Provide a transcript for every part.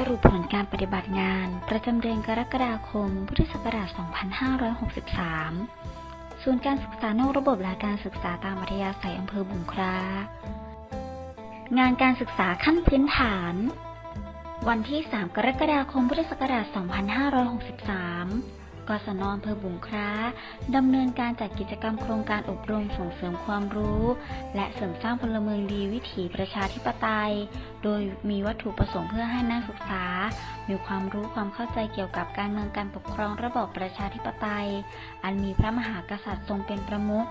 สรุปผลการปฏิบัติงาน ประจำเดือนกรกฎาคม พุทธศักราช 2563 ศูนย์การศึกษานอกระบบและการศึกษาตามอัธยาศัยอำเภอบุงครางานการศึกษาขั้นพื้นฐาน วันที่ 3 กรกฎาคม พุทธศักราช 2563 กศนอำเภอบุงคล้าดำเนินการจัดกิจกรรมโครงการอบรมส่งเสริมความรู้ และเสริมสร้างพลเมืองดีวิถีประชาธิปไตย โดยมีวัตถุประสงค์เพื่อให้นักศึกษา มีความรู้ความเข้าใจเกี่ยวกับการเมืองการปกครองระบอบประชาธิปไตย อันมีพระมหากษัตริย์ทรงเป็นประมุข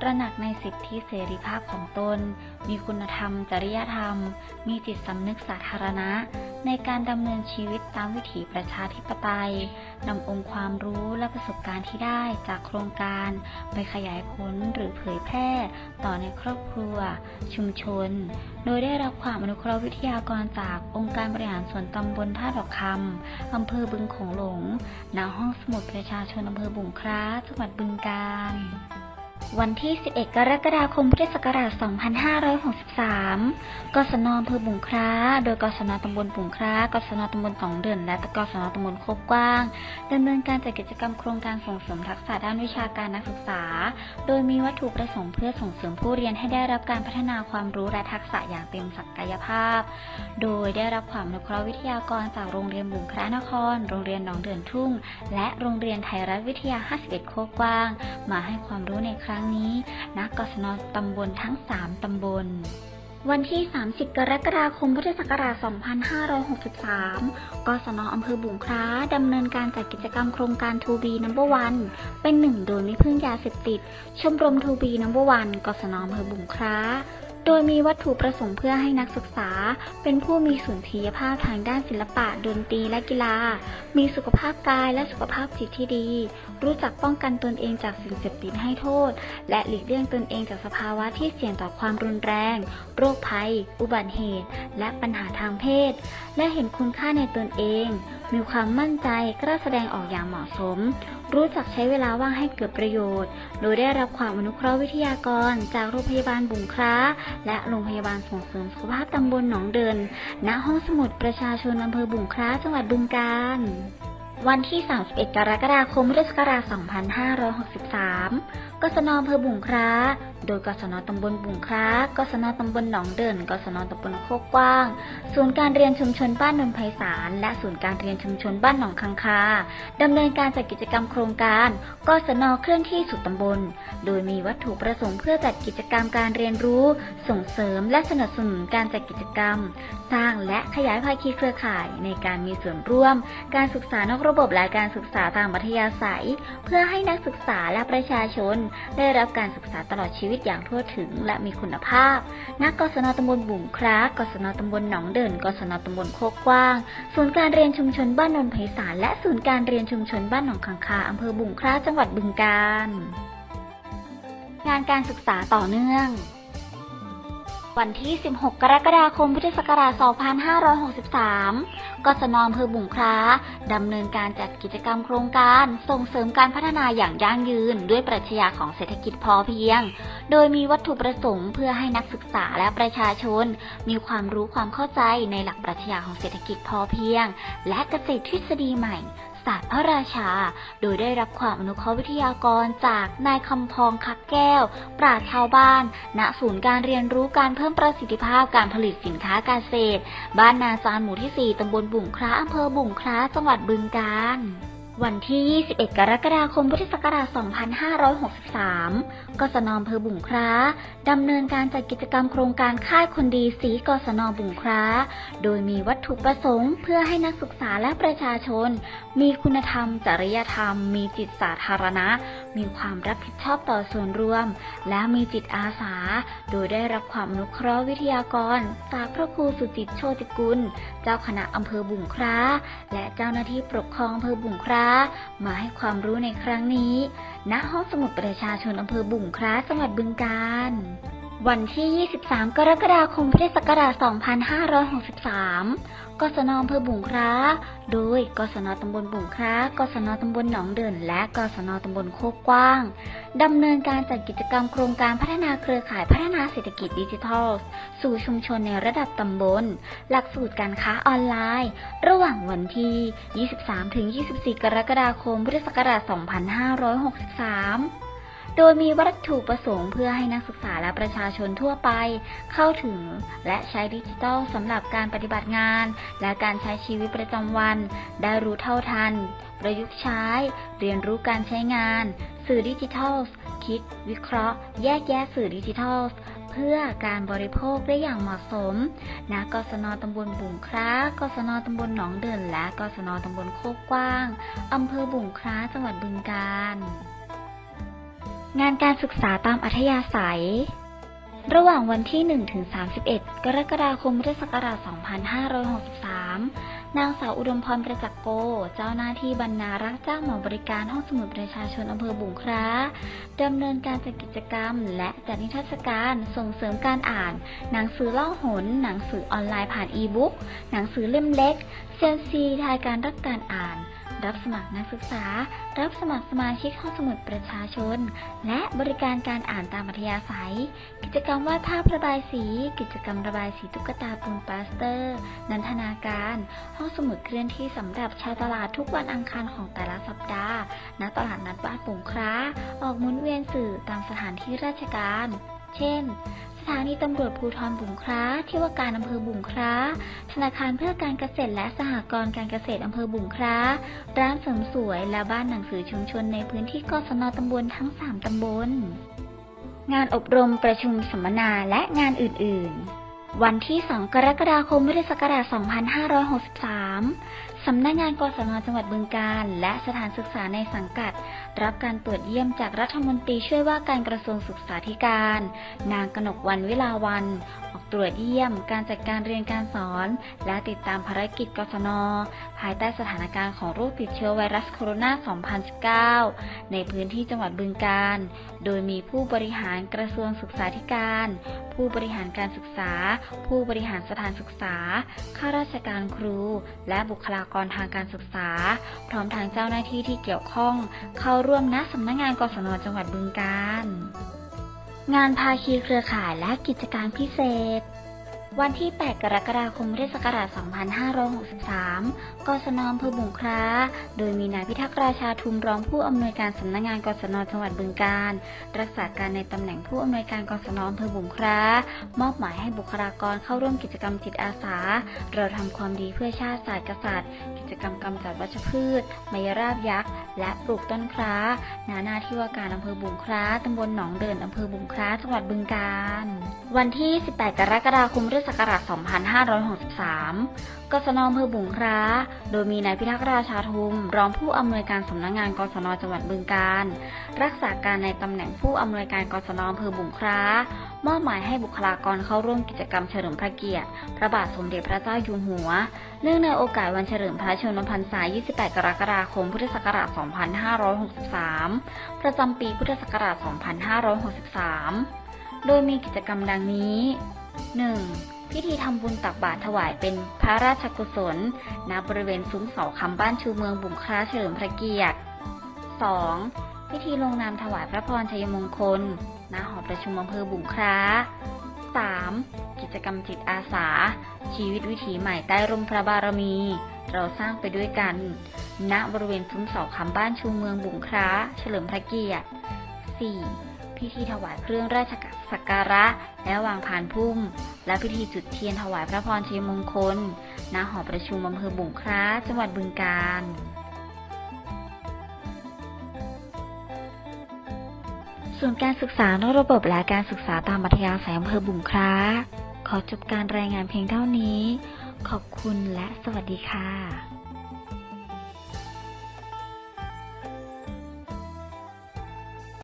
ตระหนักในสิทธิเสรีภาพของตน มีคุณธรรม จริยธรรม มีจิตสำนึกสาธารณะ ในการดำเนินชีวิตตามวิถีประชาธิปไตยนำองค์ความรู้และประสบการณ์ที่ได้จากโครงการ ไปขยายผลหรือเผยแพร่ ต่อในครอบครัว ชุมชน โดยได้รับความอนุเคราะห์วิทยากรจากองค์การบริหารส่วนตำบลท่าดอกคำอำเภอบึงโขงหลงณห้องสมุดประชาชนอำเภอบุงคล้าจังหวัดบึงกาฬ วันที่ 11 กรกฎาคม พุทธศักราช 2563 กศนอำเภอบุงคล้า โดยกศนตำบลบุงคล้า กศนตำบลสองเดือน และกศนตำบลโคกกว้างดำเนินการจัดกิจกรรมโครงการส่งเสริมทักษะด้านวิชาการนักศึกษา โดยมีวัตถุประสงค์เพื่อส่งเสริมผู้เรียนให้ได้รับการพัฒนาความรู้และทักษะอย่างเต็มศักยภาพ โดยได้รับความอนุเคราะห์วิทยากรจากโรงเรียนบุงคล้านคร โรงเรียนหนองเดือนทุ่ง และโรงเรียนไทยรัฐวิทยา 51 โคกกว้าง มาให้ความรู้ในครั้งนี้ณกศนตำบลทั้ง 3 ตำบล วันที่ 30 กรกฎาคม พุทธศักราช 2563 กศนอำเภอบุงคล้าดำเนินการจัดกิจกรรมโครงการ2 b Number One เป็นหนึ่งโดยไม่พึ่งยาเสพติด ชมรมทูบีนัมเบอร์วันกศนอำเภอบุงคล้า โดยมีวัตถุประสงค์เพื่อให้นักศึกษา เป็นผู้มีสุนทรียภาพทางด้านศิลปะดนตรีและกีฬา มีสุขภาพกายและสุขภาพจิตที่ดี รู้จักป้องกันตนเองจากสิ่งเสพติดให้โทษ และหลีกเลี่ยงตนเองจากสภาวะที่เสี่ยงต่อความรุนแรง โรคภัย อุบัติเหตุ และปัญหาทางเพศ และเห็นคุณค่าในตนเอง มีความมั่นใจกล้าแสดงออกอย่างเหมาะสม รู้จักใช้เวลาว่างให้เกิดประโยชน์ โดยได้รับความอนุเคราะห์วิทยากร จากโรงพยาบาลบุงคล้า และโรงพยาบาลส่งเสริมสุขภาพตำบลหนองเดิน ณ ห้องสมุดประชาชนอำเภอบุงคล้าจังหวัดบึงกาฬ วันที่ 31 กรกฎาคมพุทธศักราช2563กศนอำเภอบุงคล้า โดยกศนตำบลบุงคล้ากศนตำบลหนองเดินกศนตำบลโคกกว้าง ศูนย์การเรียนชุมชนบ้านนนไพศาล และศูนย์การเรียนชุมชนบ้านหนองคังคาดำเนินการจัดกิจกรรมโครงการกศนเคลื่อนที่สู่ตำบล โดยมีวัตถุประสงค์เพื่อจัดกิจกรรมการเรียนรู้ ส่งเสริมและสนับสนุนการจัดกิจกรรม สร้างและขยายภาคีเครือข่ายในการมีส่วนร่วม การศึกษานอกระบบและการศึกษาตามมัธยาศัย เพื่อให้นักศึกษาและประชาชน ได้รับการศึกษาตลอดชีวิตอย่างทั่วถึงและมีคุณภาพณกศนตำบลบุ่งคล้ากศนตำบลหนองเดินกศนตำบลโคกกว้าง ศูนย์การเรียนชุมชนบ้านนนไพศาลและศูนย์การเรียนชุมชนบ้านหนองขังคาอำเภอบุ่งคล้าจังหวัดบึงกาฬงานการศึกษาต่อเนื่อง วันที่ 16 กรกฎาคม พุทธศักราช 2563 กศนอำเภอบุงคล้าดำเนินการจัดกิจกรรมโครงการส่งเสริมการพัฒนาอย่างยั่งยืน ด้วยปรัชญาของเศรษฐกิจพอเพียง โดยมีวัตถุประสงค์เพื่อให้นักศึกษาและประชาชน มีความรู้ความเข้าใจในหลักปรัชญาของเศรษฐกิจพอเพียง และเกษตรทฤษฎีใหม่ ศาสตร์พระราชา โดยได้รับความอนุเคราะห์วิทยากรจากนายคำพองคักแก้ว ปราชชาวบ้าน ณ ศูนย์การเรียนรู้การเพิ่มประสิทธิภาพการผลิตสินค้าการเกษตร บ้านนาจารหมู่ที่ 4ตำบลบุ่งคล้าอำเภอบุ่งคล้า จังหวัดบึงกาฬ วันที่ 21 กรกฎาคม พุทธศักราช 2563กศนอำเภอบุ่งคล้าดำเนินการจัดกิจกรรมโครงการค่ายคนดีสีกศนบุ่งคล้า โดยมีวัตถุประสงค์ เพื่อให้นักศึกษาและประชาชน มีคุณธรรม จริยธรรม มีจิตสาธารณะ มีความรับผิดชอบต่อส่วนรวม และมีจิตอาสา โดยได้รับความอนุเคราะห์วิทยากร จากพระครูสุจิตโชติกุล เจ้าคณะอำเภอบุ่งคราและเจ้าหน้าที่ปกครองอำเภอบุ่งครามาให้ความรู้ในครั้งนี้ ณห้องสมุดประชาชนอำเภอบุ่งคราจังหวัดบึงกาฬ วันที่ 23 กรกฎาคมพุทธศักราช 2563 กศนอำเภอบุงคล้า โดย กศนตำบลบุงคล้า กศนตำบลหนองเดิน และ กศนตำบลโคกกว้าง ดำเนินการจัดกิจกรรมโครงการพัฒนาเครือข่ายพัฒนาเศรษฐกิจดิจิทัล สู่ชุมชนในระดับตำบล หลักสูตรการค้าออนไลน์ ระหว่างวันที่ 23-24 กรกฎาคมพุทธศักราช 2563 โดยมีวัตถุประสงค์เพื่อให้นักศึกษาและประชาชนทั่วไป เข้าถึงและใช้ดิจิทัลสำหรับการปฏิบัติงาน และการใช้ชีวิตประจำวัน ได้รู้เท่าทัน ประยุกต์ใช้ เรียนรู้การใช้งาน สื่อดิจิทัลคิด วิเคราะห์ แยกแยะสื่อดิจิทัลเพื่อการบริโภคได้อย่างเหมาะสมณกศนตำบลบุงคล้ากศนตำบลหนองเดิน และกศนตำบลโคกกว้าง อำเภอบุงคล้า จังหวัดบึงกาฬ งานการศึกษาตามอัธยาศัย ระหว่างวันที่ 1 ถึง 31 กรกฎาคมพุทธศักราช 2563 นางสาวอุดมพรประจักษ์โก เจ้าหน้าที่บรรณารักษ์จ้างหมาบริการห้องสมุดประชาชนอำเภอบุงคล้าดำเนินการจัดกิจกรรม และจัดนิทรรศการส่งเสริมการอ่าน หนังสือล่าหน หนังสือออนไลน์ผ่านอีบุ๊ก หนังสือเล่มเล็กเซยมซีทายการรักการอ่าน รับสมัครนักศึกษา รับสมัครสมาชิกห้องสมุดประชาชน และบริการการอ่านตามอัธยาศัย กิจกรรมวาดภาพระบายสี กิจกรรมระบายสีตุ๊กตาปูนปาสเตอร์ นันทนาการ ห้องสมุดเคลื่อนที่สำหรับชาวตลาดทุกวันอังคารของแต่ละสัปดาห์ ณ ตลาดนัดบ้านปุ๋งคร้า ออกมุนเวียนสื่อตามสถานที่ราชการ เช่น สถานีตำรวจภูธรบุงคล้าที่ว่าการอำเภอบุงคล้า ธนาคารเพื่อการเกษตรและสหกรณ์การเกษตรอำเภอบุงคล้า ร้านเสริมสวยและบ้านหนังสือชุมชนในพื้นที่กศนตำบลทั้ง 3 ตำบล งานอบรมประชุมสัมมนาและงานอื่น ๆ วันที่ 2 กรกฎาคมพุทธศักราช 2563 สำนักงานกศนจังหวัดบึงกาฬและสถานศึกษาในสังกัด รับการตรวจเยี่ยมจากรัฐมนตรีช่วยว่าการกระทรวงศึกษาธิการ นางกนกวันเวลาวัน ออกตรวจเยี่ยม การจัดการเรียนการสอน และติดตามภารกิจกศน ภายใต้สถานการณ์ของโรคติดเชื้อไวรัสโคโรนา 2019 ในพื้นที่จังหวัดบึงกาฬโดยมีผู้บริหารกระทรวงศึกษาธิการ ผู้บริหารการศึกษา ผู้บริหารสถานศึกษา ข้าราชการครู และบุคลากรทางการศึกษา พร้อมทางเจ้าหน้าที่ที่เกี่ยวข้องเข้าร่วมณสำนักงานกศนจังหวัดบึงกาฬงานภาคีเครือข่ายและกิจการพิเศษ วันที่ 8 กรกฎาคมพุทธศักราช 2563 กศนอำเภอบุงคล้า โดยมีนายพิทักษ์ราชาทุมรองผู้อำนวยการสำนักงานกศนจังหวัดบึงกาฬรักษาการในตำแหน่งผู้อำนวยการกศนอำเภอบุงคล้า มอบหมายให้บุคลากรเข้าร่วมกิจกรรมจิตอาสา เราทำความดีเพื่อชาติศาสตร์กษัตริย์ กิจกรรมกำจัดวัชพืชไมยราบยักษ์ และปลูกต้นคล้า นาหน้าที่ว่าการอำเภอบุงคล้าตำบลหนองเดินอำเภอบุงคล้าจังหวัดบึงกาฬวันที่ 18 กรกฎาคมพุทธศักราช 2563 กศนอำเภอบุงคล้า โดยมีนายพิทักษ์ราชาทุม รองผู้อำนวยการสำนักงานกศนจังหวัดบึงกาฬรักษาการในตำแหน่งผู้อำนวยการกศนอำเภอบุงคล้า มอบหมายให้บุคลากรเข้าร่วมกิจกรรมเฉลิมพระเกียรติ พระบาทสมเด็จพระเจ้าอยู่หัว เนื่องในโอกาสวันเฉลิมพระชนมพรรษา 28 กรกฎาคม พุทธศักราช 2563 ประจำปีพุทธศักราช 2563 โดยมีกิจกรรมดังนี้ 1. พิธีทำบุญตักบาตรถวายเป็นพระราชกุศล ณ บริเวณซุ้มเสาคำบ้านชูเมืองบุงคลาเฉลิมพระเกียรติ 2. พิธีลงนามถวายพระพรชัยมงคล ณ หอประชุมอำเภอบุงคลา 3. กิจกรรมจิตอาสา ชีวิตวิถีใหม่ใต้ร่มพระบารมี เราสร้างไปด้วยกัน ณ บริเวณซุ้มเสาคำบ้านชูเมืองบุงคลาเฉลิมพระเกียรติ 4. พิธีถวายเครื่องราชสักการะ และวางพานพุ่ม และพิธีจุดเทียนถวายพระพรชัยมงคลณหอประชุมอำเภอบุงคล้า จังหวัดบึงกาฬส่วนการศึกษานอกระบบและการศึกษาตามมัธยาศัยอำเภอบุงคล้า ขอจบการรายงานเพียงเท่านี้ ขอบคุณและสวัสดีค่ะ